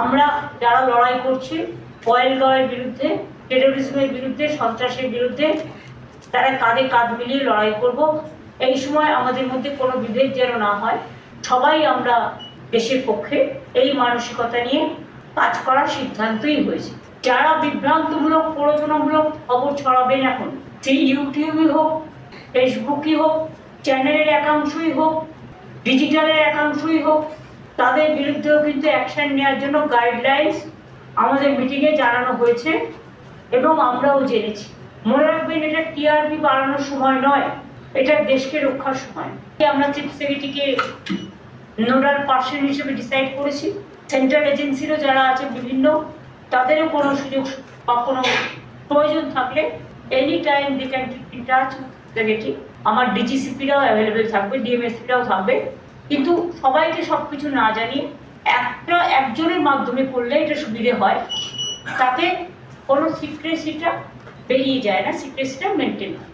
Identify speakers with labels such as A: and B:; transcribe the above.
A: আমরা যারা লড়াই করছি অয়েল গাওয়ের বিরুদ্ধে টেরোরিজমের বিরুদ্ধে, সন্ত্রাসের বিরুদ্ধে, তারা কাঁধে কাঁধ মিলিয়ে লড়াই করব। এই সময় আমাদের মধ্যে কোনো বিভেদ যেন না হয়। সবাই আমরা দেশের পক্ষে এই মানসিকতা নিয়ে কাজ করার সিদ্ধান্তই হয়েছে। যারা বিভ্রান্তমূলক প্ররোচনামূলক খবর ছড়াবেন এখন, সেই ইউটিউবই হোক ফেসবুকই হোক চ্যানেলের একাংশই হোক ডিজিটালের একাংশই হোক তাদের বিরুদ্ধেও কিন্তু অ্যাকশন নেওয়ার জন্য গাইডলাইন্স আমাদের মিটিংয়ে জানানো হয়েছে এবং আমরাও জেনেছি। মনে রাখবেন, এটা টিআরপি বাড়ানোর সময় নয়, এটা দেশকে রক্ষার সময়। আমরা চিফ সেক্রেটারিকে নোডাল পার্সন হিসেবে ডিসাইড করেছি। সেন্ট্রাল এজেন্সিরও যারা আছে বিভিন্ন, তাদেরও কোনো সুযোগ বা কোনো প্রয়োজন থাকলে any time they can in touch secretary আমার ডিজিসিপিরাও অ্যাভেলেবেল থাকবে ডিএমএসপিরাও থাকবে। কিন্তু সবাইকে সব কিছু না জানিয়ে একটা একজনের মাধ্যমে করলে এটা সুবিধে হয়। তাতে কোনো সিক্রেসিটা বেরিয়ে যায় না সিক্রেসিটা মেনটেন হয়।